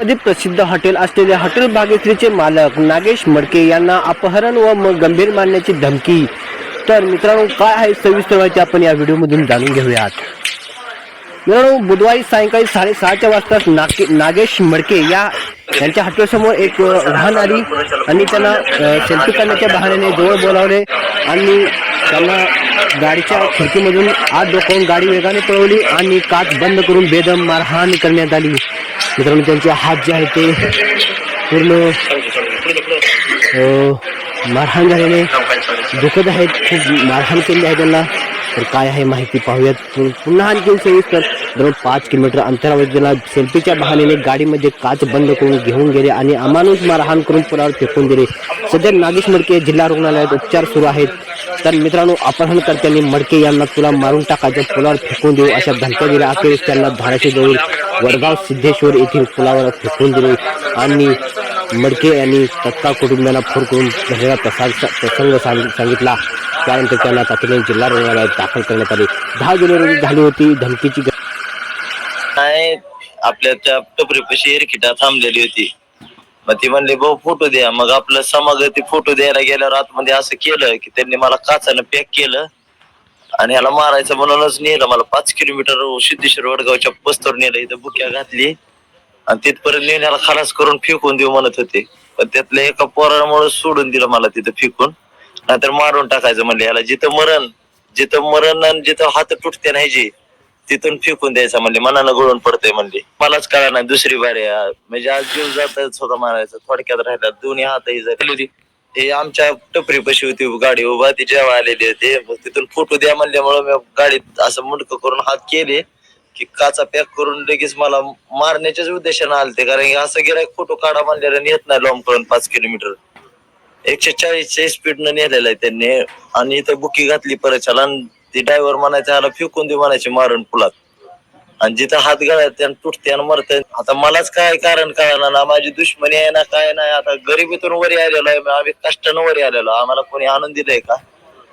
मध्ये प्रसिद्ध हॉटेल असलेले हॉटेल भाग्यश्रीचे मालक नागेश मडके यांना अपहरण व गंभीर मारण्याची धमकी. तर मित्रांनो काय आहे सविस्तर माहिती आपण या व्हिडिओमधून जाणून घेऊयात. मित्रांनो बुधवारी सायंकाळी साडेसहाच्या वाजता नागे नागेश मडके या यांच्या हॉटेलसमोर एक अ, वाहन आली आणि त्यांना सेल्फी करण्याच्या बहाण्याने जवळ बोलावले आणि त्यांना गाडीच्या खिडकीमधून आत डोकावून गाडी वेगाने पळवली आणि काच बंद करून बेदम मारहाण करण्यात आली. मित्रांनो त्यांचे हात जे आहेत ते पूर्ण मारहाण झाल्याने दुखत आहेत खूप मारहाण केली आहे त्यांना. तर काय आहे माहिती पाहूयात. पुन्हा आणखी सविस्तर दररोज पाच किलोमीटर अंतरावर त्याला सेल्फीच्या बहाण्याने गाडीमध्ये काच बंद करून घेऊन गेले आणि अमानुष मारहाण करून पुलावर फेकून दिले. सध्या नागेश मडके जिल्हा रुग्णालयात उपचार सुरू आहेत. तर मित्रांनो अपहरणकर्त्यांनी मडके यांना तुला मारून टाकायचं पुलावर फेकून देऊ अशा धमक्या दिल्या अखेरीस त्यांना धाराशिवजवळ वडगाव सिद्धेश्वर येथील पुलावर फेकून दिले आणि मडके यांनी तत्काळ कुटुंबियांना फोन करून झालेला प्रसाद प्रसंग सांग- सांगितला. त्यानंतर त्यांना तातडीने जिल्हा रुग्णालयात दाखल करण्यात आले. दहा जुलै रोजी झाली होती धमकीची आपल्या त्या टपरीपाशी एरकिटा थांबलेली होती. मग ती म्हणली भाऊ फोटो द्या. मग आपलं समागती फोटो द्यायला गेल्यावर आतमध्ये असं केलं की त्यांनी मला काचानं पॅक केलं. आणि ह्याला मारायचं म्हणूनच नेलं. मला पाच किलोमीटर सिद्धेश्वर वडगावच्या पस्तवर नेलं. इथं बुक्या घातली. आणि तिथपर्यंत नेऊन ह्याला खलास करून फेकून देऊ म्हणत होते. पण त्यातल्या एका पोरामुळे सोडून दिलं मला तिथं फेकून. नाहीतर मारून टाकायचं म्हणले. ह्याला जिथं मरण जिथं मरण आणि जिथं हात तुटते नाही जे तिथून फेकून द्यायचा म्हणले. मनानं गळून पडतंय म्हणले. मलाच कळा नाही दुसरी बारी आहे. म्हणजे आज जीव जात होता मारायचा. थोडक्यात राहिला. दोन्ही हातही झाली होती हे आमच्या टपरीपाशी होती गाडी उभा ती जेव्हा आलेली होती मग तिथून फोटो द्या म्हणल्यामुळे मी गाडीत असं मुंडक करून हात केले की काचा पॅक करून लगेच मला मारण्याच्याच उद्देशानं आलते कारण की असं गिरायक फोटो काढा म्हणलेला नेत नाही लॉंग करून पाच किलोमीटर. एकशे चाळीसच्या स्पीडनं नेलेलं आहे त्यांनी आणि इथं बुकी घातली परत आणि ती ड्रायव्हर म्हणायचं आला फेकून दे म्हणायचे मारून पुलात. आणि जिथं हात गळ्यात तुटते आणि मरते आता मलाच काय कारण कळणार ना माझी दुश्मनी आहे ना काय नाही. आता गरिबीतून वरी आलेलो आहे. आम्ही कष्टानं वरी आलेलो आम्हाला कोणी आनंद दिलाय का?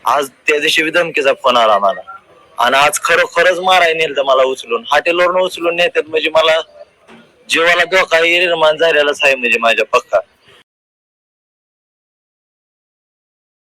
आज त्या दिवशी धमकीचा फोन आला आम्हाला. आणि आज खरोखरच माराय नेल तर मला उचलून. हॉटेलवरून उचलून नेतात. म्हणजे मला जीवाला धोका निर्माण झालेलाच आहे म्हणजे माझ्या पक्का.